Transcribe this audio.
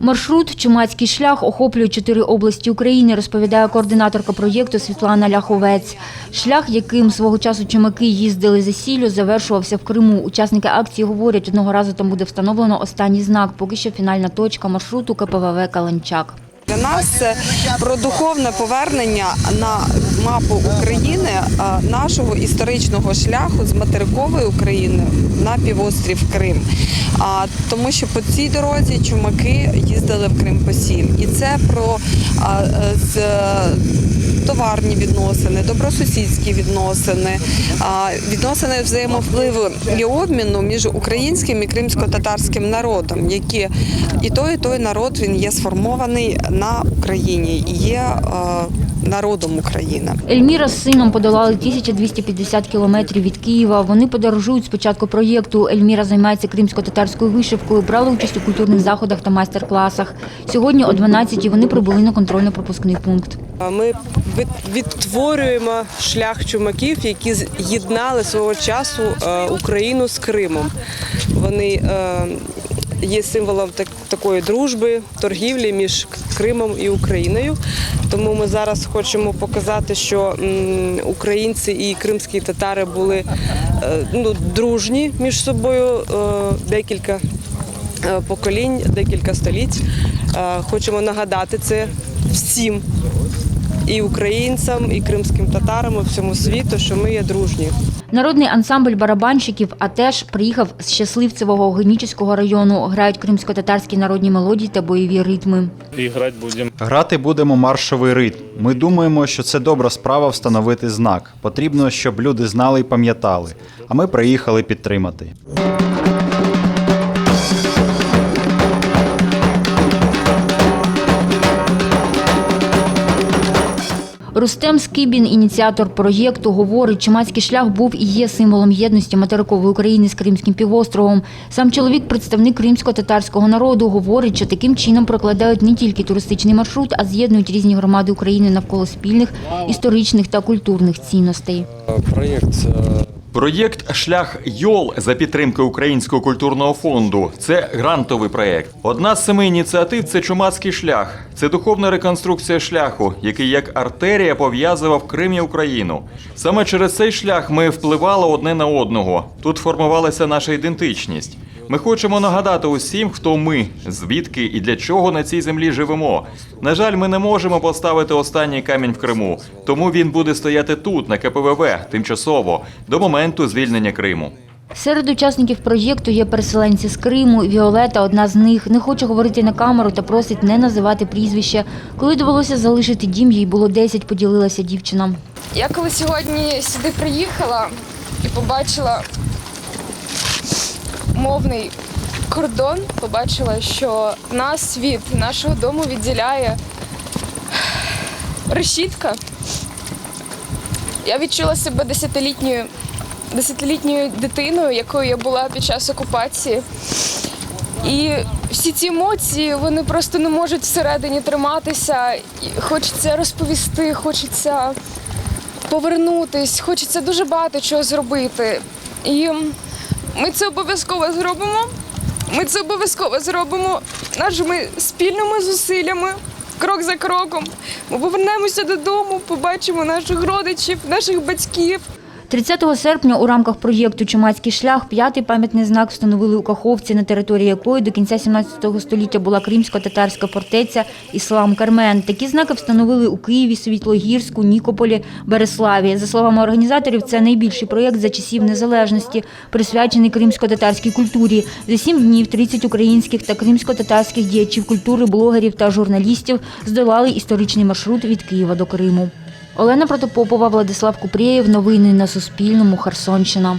Маршрут Чумацький шлях охоплює чотири області України, розповідає координаторка проєкту Світлана Ляховець. Шлях, яким свого часу чумаки їздили за сіллю, завершувався в Криму. Учасники акції говорять, одного разу там буде встановлено останній знак. Поки що фінальна точка маршруту КПВВ Каланчак. Для нас це про духовне повернення на мапу України нашого історичного шляху з материкової України на півострів Крим. Тому що по цій дорозі чумаки їздили в Крим по сіль. І це про а, е, з, товарні відносини, добросусідські відносини, відносини взаємовпливу і обміну між українським і кримсько-татарським народом, які і той, і той народ він є сформований на Україні і є е, народом України. Ельміра з сином подолали 1250 кілометрів від Києва. Вони подорожують з початку проєкту. Ельміра займається кримсько-татарською вишивкою, брали участь у культурних заходах та майстер-класах. Сьогодні о 12-й вони прибули на контрольно-пропускний пункт. Ми від- відтворюємо шлях чумаків, які з'єднали свого часу е, Україну з Кримом. Вони е, є символом так- такої дружби, торгівлі між Кримом і Україною. Тому ми зараз хочемо показати, що українці і кримські татари були е, ну, дружні між собою е, декілька е, поколінь, декілька століть. Хочемо нагадати це всім і українцям, і кримським татарам, і всьому світу, що ми є дружні. Народний ансамбль барабанщиків, а теж приїхав з Щасливцевого Генічеського району. Грають кримсько-татарські народні мелодії та бойові ритми. Играть будем. Грати будемо маршовий ритм. Ми думаємо, що це добра справа встановити знак. Потрібно, щоб люди знали і пам'ятали. А ми приїхали підтримати. Рустем Скибін, ініціатор проєкту, говорить, чумацький шлях був і є символом єдності материкової України з Кримським півостровом. Сам чоловік, представник кримсько-татарського народу, говорить, що таким чином прокладають не тільки туристичний маршрут, а з'єднують різні громади України навколо спільних історичних та культурних цінностей. Проєкт е, Проєкт Шлях Йол за підтримки Українського культурного фонду це грантовий проєкт. Одна з семи ініціатив це чумацький шлях. Це духовна реконструкція шляху, який як артерія пов'язував Крим і Україну. Саме через цей шлях ми впливали одне на одного. Тут формувалася наша ідентичність. Ми хочемо нагадати усім, хто ми, звідки і для чого на цій землі живемо. На жаль, ми не можемо поставити останній камінь в Криму, тому він буде стояти тут, на КПВВ, тимчасово, до моменту звільнення Криму. Серед учасників проєкту є переселенці з Криму. Віолета одна з них. Не хоче говорити на камеру та просить не називати прізвище. Коли довелося залишити дім, їй було 10, поділилася дівчина. Я коли сьогодні сюди приїхала і побачила мовний кордон, побачила, що нас від нашого дому відділяє решітка. Я відчула себе десятилітньою, десятилітньою дитиною, якою я була під час окупації. І всі ці емоції вони просто не можуть всередині триматися. Хочеться розповісти, хочеться повернутись, хочеться дуже багато чого зробити. І ми це обов'язково зробимо. Ми це обов'язково зробимо нашими спільними зусиллями, крок за кроком. Ми повернемося додому, побачимо наших родичів, наших батьків. 30 серпня у рамках проєкту Чумацький шлях п'ятий пам'ятний знак встановили у Каховці, на території якої до кінця 17 століття була кримсько-татарська фортеця Іслам Кармен. Такі знаки встановили у Києві, Світлогірську, Нікополі, Береславі. За словами організаторів, це найбільший проєкт за часів незалежності, присвячений кримсько-татарській культурі. За сім днів 30 українських та кримсько-татарських діячів культури, блогерів та журналістів здолали історичний маршрут від Києва до Криму. Олена Протопопова, Владислав Купрієв. Новини на Суспільному. Херсонщина.